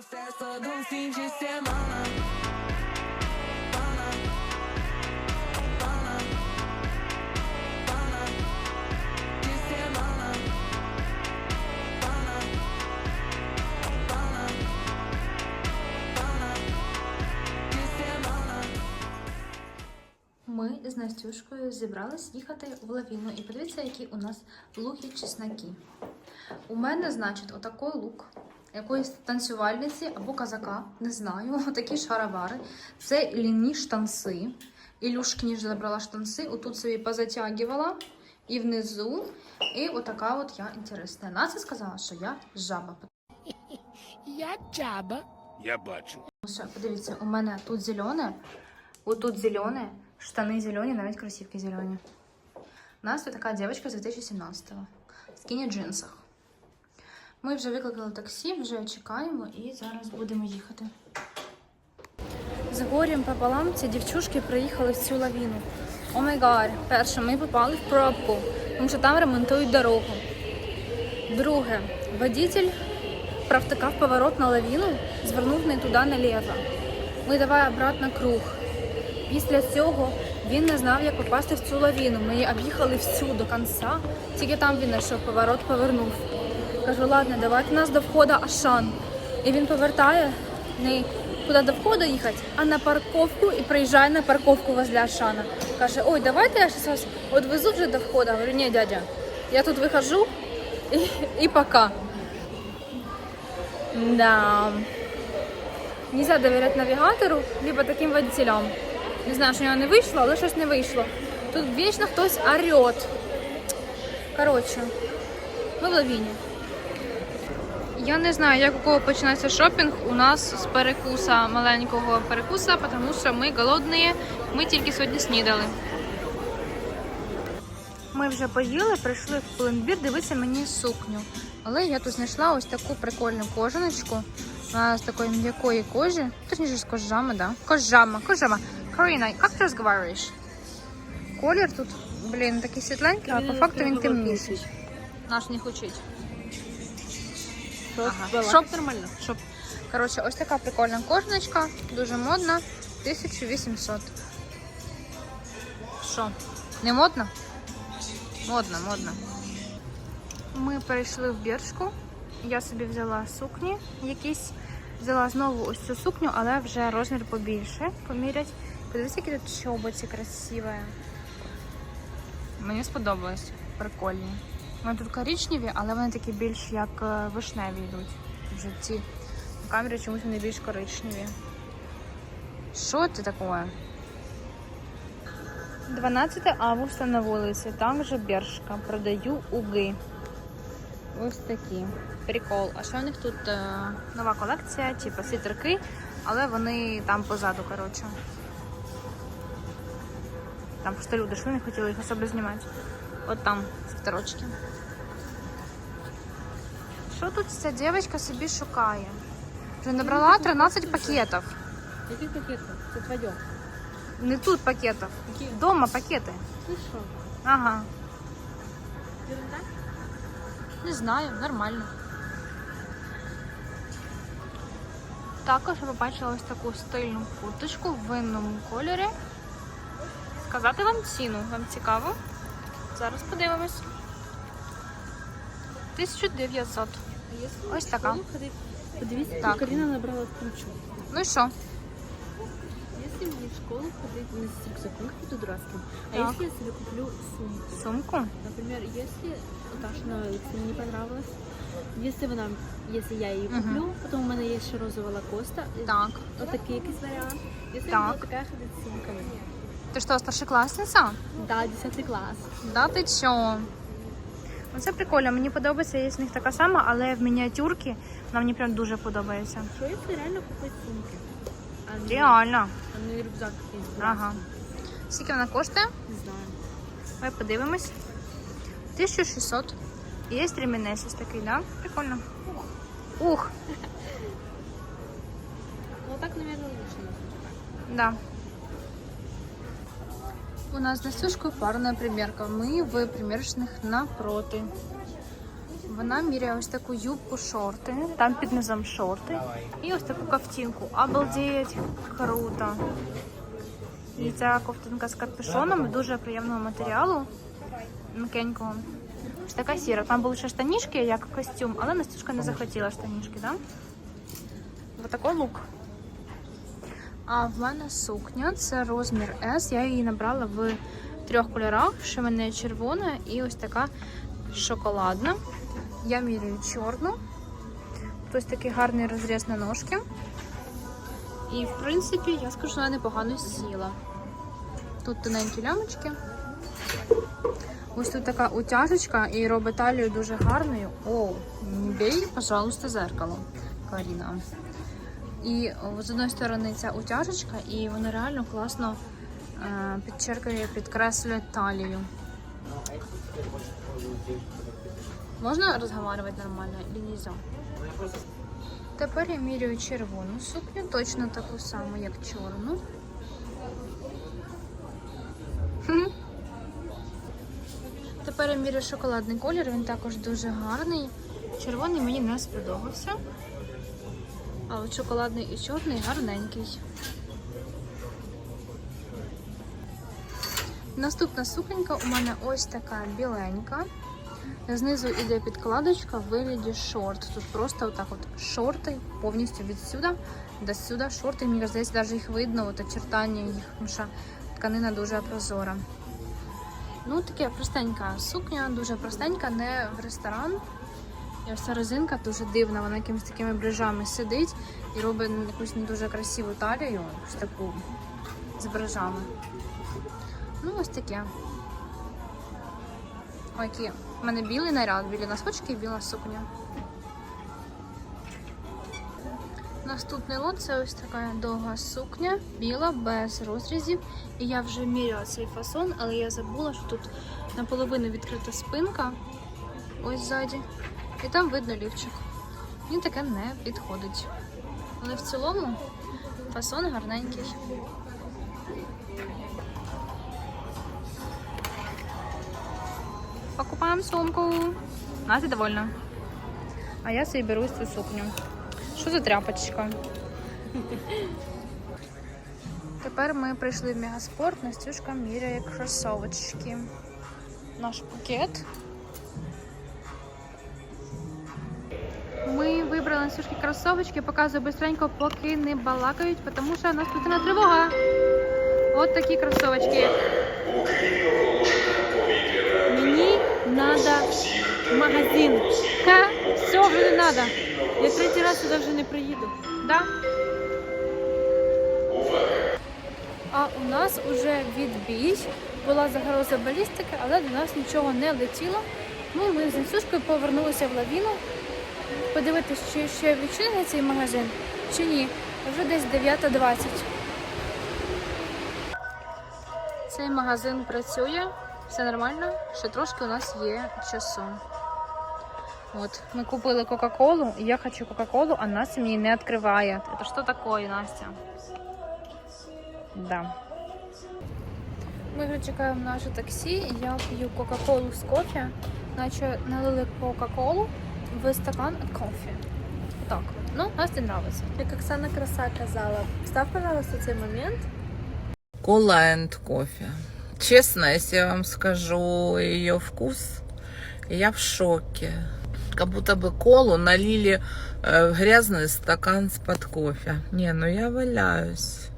Fim de. Pana. De semana. Ми з Настюшкою зібрались їхати в лавіну. І подивіться, які у нас луки чесноки. У мене, значить, отакий лук якоїсь танцювальниці або казака, не знаю, отакі шаровари. Це ліні штанси. Ілюшки ніж забрала штанси, отут собі позатягувала і внизу. І отака от я інтересна. Наця сказала, що я жаба. Я Джаба. Я бачу. Подивіться, у мене тут зелене, отут зелене, штани зелені, навіть кросівки зелені. Настя така дівчинка з 2017-го. В скіні джинсах. Ми вже викликали таксі, вже чекаємо і зараз будемо їхати. З горем пополам ці дівчушки приїхали в цю лавіну. О май гад, перше, ми попали в пробку, тому що там ремонтують дорогу. Друге, водитель провтикав поворот на лавіну, звернув не туди наліво. Ми давай обратно круг. Після цього він не знав, як попасти в цю лавіну. Ми об'їхали всю до кінця, тільки там він знайшов поворот, повернув. Кажу, ладно, давайте нас до входу Ашан. І він повертає не куди до входу їхати, а на парковку і приїжджає на парковку возле Ашана. Каже, ой, давайте я щас вас відвезу вже до входу. Говорю, ні, дядя, я тут вихожу і, і пока. Да. Нельзя доверять навігатору, либо таким водителям. Не знаю, що у нього не вийшло, але щось не вийшло. Тут вічно хтось орет. Коротше, ми в лавіні. Я не знаю, як у кого починається шопінг. У нас з перекуса, маленького перекуса, тому що ми голодні, ми тільки сьогодні снідали. Ми вже поїли, прийшли в пломбір дивитися мені сукню. Але я тут знайшла ось таку прикольну кожаночку. Вона з такої м'якої кожі. Точніше з кожами, да? Кожама, кожама. Каріна, як ти розговорюєш? Колір тут, блін, такий світленький, а по факту він темніший. Наш не хочуть. Ага. Шоп нормально. Шоп. Коротше, ось така прикольна кожаночка, дуже модна, 1800. Що? Не модно? Модно, модно. Ми перейшли в біршку. Я собі взяла сукні якісь. Взяла знову ось цю сукню, але вже розмір побільше. Помірять. Подивіться, які тут чоботи красиві. Мені сподобалось. Прикольні. Вони тут коричневі, але вони такі більш як е, вишневі йдуть. Вже ці на камері чомусь вони більш коричневі. Що це таке? 12 августа на вулиці, там же Бершка. Продаю уги. Ось такі. Прикол. А що у них тут е, нова колекція, типу світерки, але вони там позаду, коротше. Там просто люди йшли, не хотіли їх особо знімати. От там світерочки. Що тут ця дівчинка собі шукає? Вже набрала 13 пакетів. Яких пакетів? Це твоє. Не тут пакетів. Дома пакети. Ти що? Ага. Ерунда? Не знаю, нормально. Також я побачила ось таку стильну курточку в винному кольорі. Сказати вам ціну, вам цікаво? Зараз подивимось. 1900. А якщо Ось така. Подивіться, Так. так. Каріна набрала ключу. Ну і що? Якщо мені в школу ходить не с рюкзаком каким-то дурацким, а Так. если я себе куплю сумку? Сумку? Например, если Наташа мне не понравилась, если вона, если я її Мгм. куплю, потім у мене є ще розова лакоста, Так. отакий якийсь варіант. Якщо Так. я буду така ходить з сумками. Ти що, старшокласниця? Да, 10 клас. Да ти чо? Ну, Це прикольно, мені подобається, є з них така сама, але в мініатюрці вона мені прям дуже подобається. Що якщо реально купити сумки? А не, Реально. а не рюкзак якийсь Ага. Скільки вона коштує? Не знаю. Давай подивимось. 1600. Є ремінець ось такий, да? Прикольно. Ух, Ну так, наверное, лучше. да. У нас з Настюшкою парна примірка. Ми в примірочних напроти. Вона міряє ось таку юбку шорти, там під низом шорти. І ось таку ковтинку. Обалдеть, круто. І ця ковтинка з капюшоном дуже приємного матеріалу. М'якенького. Ось така сіра. Там були ще штанішки, як костюм, але Настюшка не захотіла штанішки, так? Да? Ось такий лук. А в мене сукня це розмір S. Я її набрала в трьох кольорах: ще мене червона і ось така шоколадна. Я міряю чорну. Ось такий гарний розріз на ножки. І в принципі, я скажу, що вона непогано сіла. Тут тоненькі лямочки. Ось тут така утяжечка і робить талію дуже гарною. О, бей, пожалуйста, зеркало, Каріна. І з одної сторони ця утяжечка, і вона реально класно е, підчеркує, підкреслює талію. Можна розговорювати нормально чи? Тепер я міряю червону сукню, точно таку саму, як чорну. Тепер я міряю шоколадний колір, він також дуже гарний. Червоний мені не сподобався. А от шоколадний і чорний гарненький. Наступна суконька у мене ось така біленька. Знизу іде підкладочка в вигляді шорт. Тут просто отак от шорти повністю від сюди до сюди. Шорти, мені здається, навіть їх видно, от очертання їх, тому що тканина дуже прозора. Ну, таке простенька сукня, дуже простенька, не в ресторан. І ось ця резинка дуже дивна, вона якимись такими брижами сидить і робить якусь не дуже красиву талію, ось таку з брижами. Ну, ось таке. Ой, у мене білий наряд, білі носочки і біла сукня. Наступний лот це ось така довга сукня, біла, без розрізів. І я вже міряла цей фасон, але я забула, що тут наполовину відкрита спинка. Ось ззаді. І там видно лівчик. Мені таке не підходить. Але в цілому фасон гарненький. Покупаємо сумку. Настя довольна. А я собі беру цю сукню. Що за тряпочка? Тепер ми прийшли в Мегаспорт. Настюшка міряє кросовочки. Наш пакет. Вибрали кросовочки, показую быстренько, поки не балакають, тому що у нас тут тривога. От такі кросовочки. Мені треба магазин. Ха, вже не треба. Я третій раз сюди вже не приїду. Да? А у нас уже відбій. Була загроза балістики, але до нас нічого не летіло. Ну, і ми з Інсушкою повернулися в лавіну Подивитися, чи ще відчинений цей магазин, чи ні. Вже десь 9.20. Цей магазин працює, все нормально. Ще трошки у нас є часу. Вот, мы купили Кока-Колу, и я хочу Кока-Колу, а Настя мне не открывает. Это что такое, Настя? Да. Ми вже чекаємо наше таксі, і я п'ю Кока-Колу з кофе. Наче налили Кока-Колу В стакан от кофе. Так вот. Ну, Насте нравится. Як Оксана Краса казала, встав, пожалуйста, цей момент. Кола энд кофе. Честно, если я вам скажу ее вкус, я в шоке. Как будто бы колу налили э, в грязный стакан с-под кофе. Не, ну я валяюсь.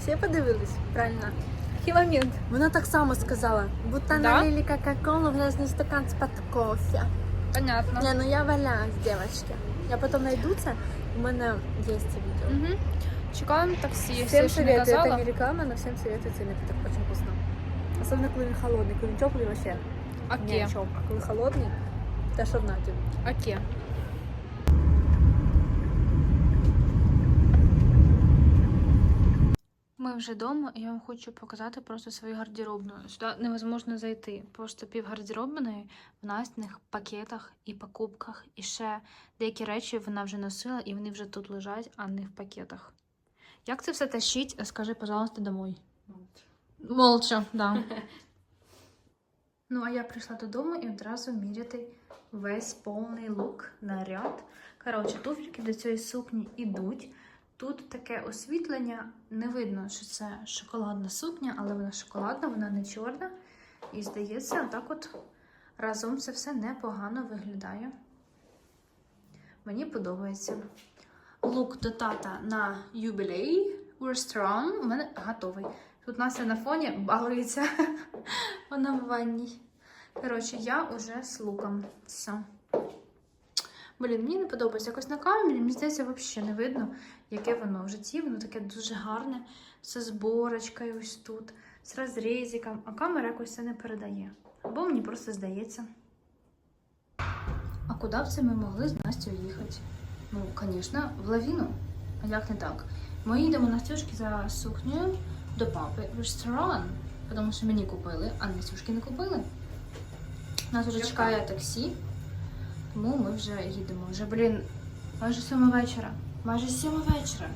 Всі подивились? Правильно. Який момент? Вона так само сказала, будто Да? налили кока-колу в грязный стакан з-под кофе. Понятно. Не, ну я валяюсь, девочки. Я потом найду це, у мене є це відео. Угу. Чекаємо таксі. Всем советую, это не реклама, но всем советую цей так очень вкусно. Особенно коли він холодний, коли він теплий вообще. Ні, Оке. чоп. А коли холодний, те що в Ми вже вдома, і я вам хочу показати просто свою гардеробну. Сюди невозможно зайти. Просто пів гардеробної в настільних пакетах і покупках. І ще деякі речі вона вже носила, і вони вже тут лежать, а не в пакетах. Як це все тащить? Скажи, пожалуйста, домой. Молча, да. Ну, а я прийшла додому і одразу міряти весь повний лук, наряд. Коротше, туфельки до цієї сукні ідуть. Тут таке освітлення, не видно, що це шоколадна сукня, але вона шоколадна, вона не чорна. І здається, так от разом це все непогано виглядає. Мені подобається. Лук до тата на юбілей у ресторан у мене готовий. Тут Настя на фоні балується. Вона в ванній. Коротше, я уже з луком. Все. Блін, мені не подобається якось на камері. Мені здається, взагалі не видно, яке воно в житті. Воно таке дуже гарне. Все з борочкою ось тут, з розрізиком, а камера якось це не передає. Або мені просто здається. А куди б це ми могли з Настю їхати? Ну, звісно, в лавіну. А як не так? Ми їдемо Настюшки за сукнею до папи в ресторан, тому що мені купили, а Настюшки не купили. Нас вже чекає таксі, тому ми вже їдемо. Вже, блін, майже сьома вечора. Майже сьома вечора.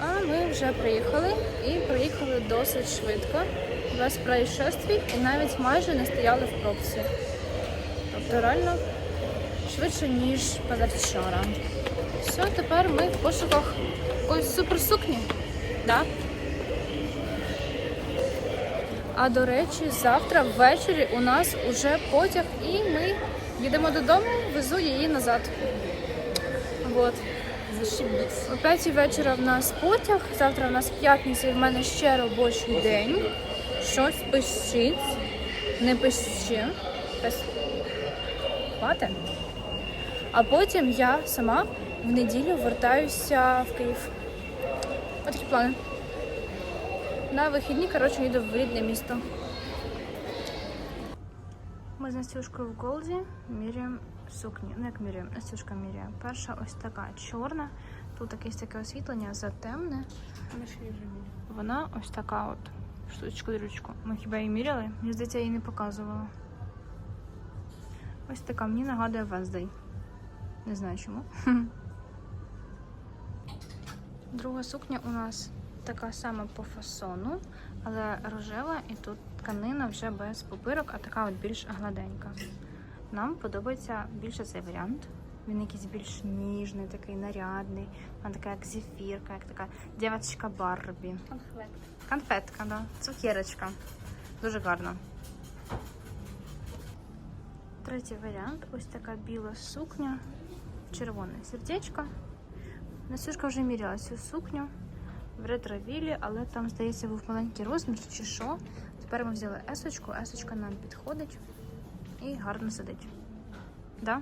А ми вже приїхали і приїхали досить швидко, без происшествий і навіть майже не стояли в пробці. Тобто реально швидше, ніж позавчора. Все, тепер ми в пошуках якоїсь суперсукні. Да? А до речі, завтра ввечері у нас уже потяг, і ми їдемо додому, везу її назад. Вот. Зашибись. О п'ятій вечора в нас потяг, завтра в нас п'ятниця і в мене ще робочий день. Щось пишіть. Не пишіть. Пис... А потім я сама в неділю вертаюся в Київ. Ось такі плани. На вихідні, коротше, їду в рідне місто. Ми з Настюшкою в Голді міряємо сукні. Ну, як міряємо, Настюшка міряє. Перша ось така чорна. Тут якесь таке освітлення затемне. Вона ось така от штучку дрючку. Ми хіба її міряли? Мені здається, я її не показувала. Ось така, мені нагадує Вездей. Не знаю чому. Друга сукня у нас така сама по фасону, але рожева, і тут тканина вже без пупирок, а така от більш гладенька. Нам подобається більше цей варіант. Він якийсь більш ніжний, такий нарядний. Вона така як зефірка, як така дівчинка Барбі. Конфет. Конфетка, да. Цукерочка. Дуже гарно. Третій варіант. Ось така біла сукня. Червоне сердечко. Насюшка вже міряла цю сукню в ретровілі, але там, здається, був маленький розмір чи що. Тепер ми взяли есочку, есочка нам підходить і гарно сидить. Да?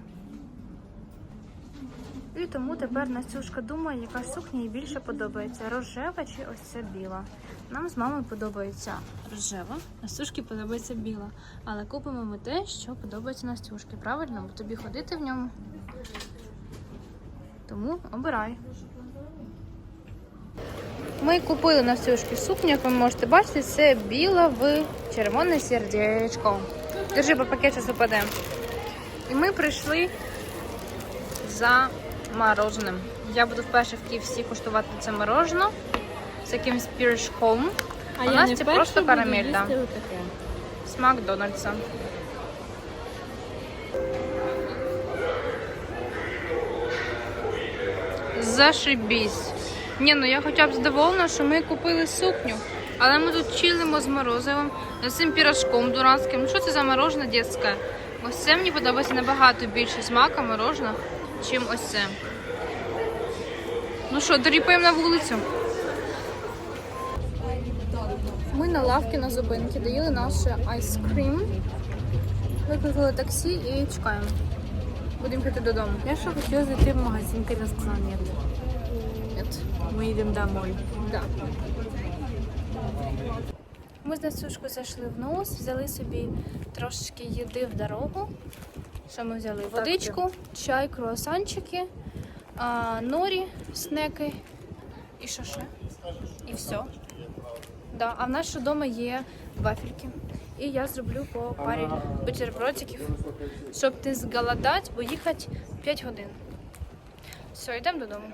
І тому тепер Настюшка думає, яка сукня їй більше подобається: рожева чи ось ця біла. Нам з мамою подобається рожева, Настюшки подобається біла. Але купимо ми те, що подобається Настюшки. Правильно, бо тобі ходити в ньому. Тому обирай. Ми купили на Настюшки сукню, як ви можете бачити, це біла в червоне сердечко. Держи, бо пакет зараз упаде. І ми прийшли за мороженим. Я буду вперше в Київсі куштувати це морожено з якимось піршком. А У нас це просто карамель, да. Смак Дональдса. Зашибісь. Ні, ну я хоча б задоволена, що ми купили сукню. Але ми тут чилимо з морозивом, з цим пірожком дурацьким. Ну, Що це за морожене дитяче? Ось це мені подобається набагато більше смака морожена, чим ось це. Ну що, доріпаємо на вулицю. Ми на лавці на зупинці доїли наше айскрім. Викликали таксі і чекаємо. Будемо піти додому. Я що хотіла зайти в магазин, ти сказала ні. Ми йдемо домой. Да. Ми з Настюшкою зайшли в нос, взяли собі трошечки їди в дорогу. Що ми взяли? Водичку, чай, круасанчики, а, норі, снеки і що ще? І все. Да. А в нас ще вдома є вафельки. І я зроблю по парі бутербродиків, щоб не зголодати, бо їхати 5 годин. Все, йдемо додому.